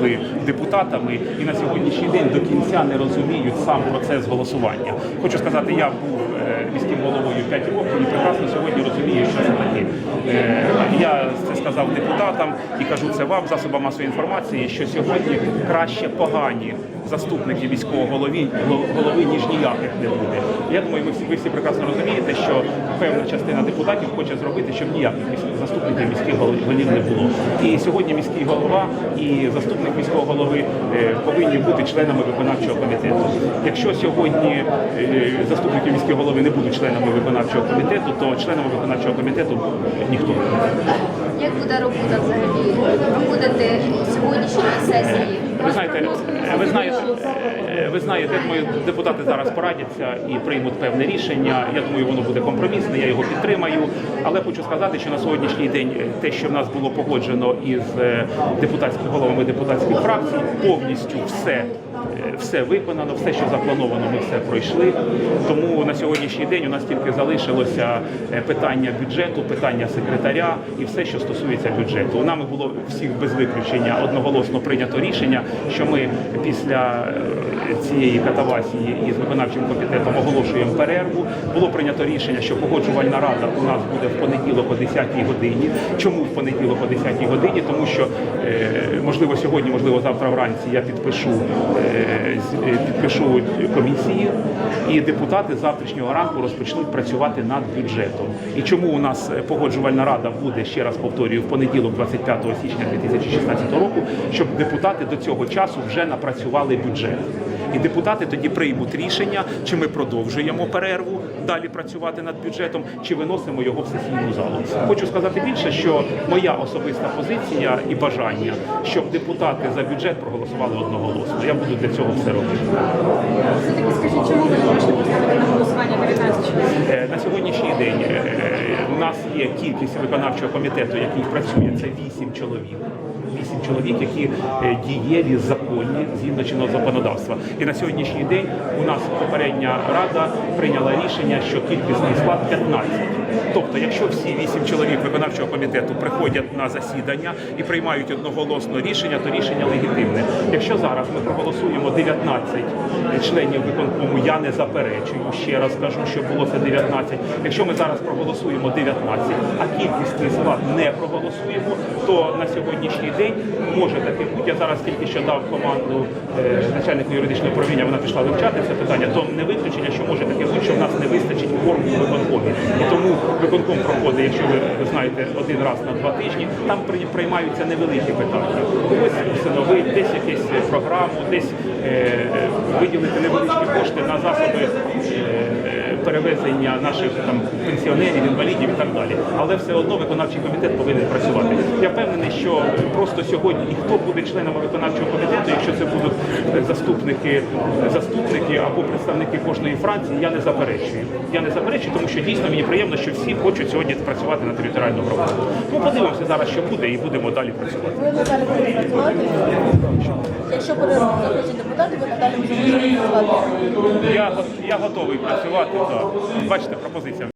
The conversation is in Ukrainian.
були депутатами і на сьогоднішній день до кінця не розуміють сам процес голосування. Хочу сказати, я був е, міським головою 5 років і прекрасно сьогодні розумію, що це таке. Е, Я це сказав депутатам і кажу це вам, засобам масової інформації, що сьогодні краще погані заступники міського голови, голови ніж ніяких не буде. Я думаю, ви всі, ви всі прекрасно розумієте, що певна частина депутатів хоче зробити, щоб ніяких міських заступників міських голів не було. І сьогодні міський голова і заступник міського голови е, повинні бути членами виконавчого комітету. Якщо сьогодні е, заступники міського голови не будуть членами виконавчого комітету, то членами виконавчого комітету ніхто не буде. Як буде робота взагалі? Проходити сьогоднішньої сесії? Ви знаєте, е, ви знаєте, е, ви знаєте, я думаю, депутати зараз порадяться і приймуть певне рішення. Я думаю, воно буде компромісне, я його підтримаю. Але хочу сказати, що на сьогоднішній день е, те, що в нас було погоджено із депутатськими головами депутатських фракцій, повністю все. Все виконано, все, що заплановано, ми все пройшли. Тому на сьогоднішній день у нас тільки залишилося е, питання бюджету, питання секретаря і все, що стосується бюджету. Нами було всіх без виключення одноголосно прийнято рішення, що ми після е, цієї катавасії із виконавчим комітетом оголошуємо перерву. Було прийнято рішення, що погоджувальна рада у нас буде в понеділок о 10 годині. Чому в понеділок о 10 годині? Тому що е, можливо сьогодні, можливо, завтра вранці я підпишу е, з- е, підпишу комісії, і депутати завтрашнього ранку розпочнуть працювати над бюджетом. І чому у нас е, погоджувальна рада буде ще раз повторюю в понеділок, 25 січня 2016 року, щоб депутати до цього часу вже напрацювали бюджет. І депутати тоді приймуть рішення, чи ми продовжуємо перерву далі працювати над бюджетом, чи виносимо його в сесійну залу. Хочу сказати більше, що моя особиста позиція і бажання, щоб депутати за бюджет проголосували одноголосно. Я буду для цього все робити. Все-таки скажіть, чому ви можете поставити на голосування 19 чоловік? Е, На сьогоднішній день е, у нас є кількість виконавчого комітету, який працює. Це вісім чоловік. Вісім чоловік, які е, дієві, законні згідно чинного законодавства. І на сьогоднішній день у нас попередня рада прийняла рішення, що кількісний склад 15. Тобто, якщо всі вісім чоловік виконавчого комітету приходять на засідання і приймають одноголосно рішення, то рішення легітимне. Якщо зараз ми проголосуємо 19 членів виконкому, я не заперечую. Ще раз кажу, що було це 19. Якщо ми зараз проголосуємо 19, а кількісний склад не проголосуємо, то на сьогоднішній день може таке бути. Я зараз тільки що дав команду е, начальнику юридичного управління, вона пішла вивчати це питання, то не виключення, що може таке бути, що в нас не вистачить форму у виконкомі. І тому виконком проходить, якщо ви знаєте, один раз на два тижні, там приймаються невеликі питання. Ось усиновити, десь якусь програму, десь е, е, виділити невеличкі кошти на засоби. е, Перевезення наших там пенсіонерів, інвалідів і так далі, але все одно виконавчий комітет повинен працювати. Я впевнений, що просто сьогодні і хто буде членами виконавчого комітету, якщо це будуть заступники, заступники або представники кожної фракції, я не заперечую. Я не заперечую, тому що дійсно мені приємно, що всі хочуть сьогодні працювати на територіальну громаду. Ну подивимося зараз, що буде, і будемо далі працювати. Ви надалі працювати? Якщо перерву захочуть депутати, ви надалі будете працювати? Я, я готовий працювати. Бачите, пропозиція.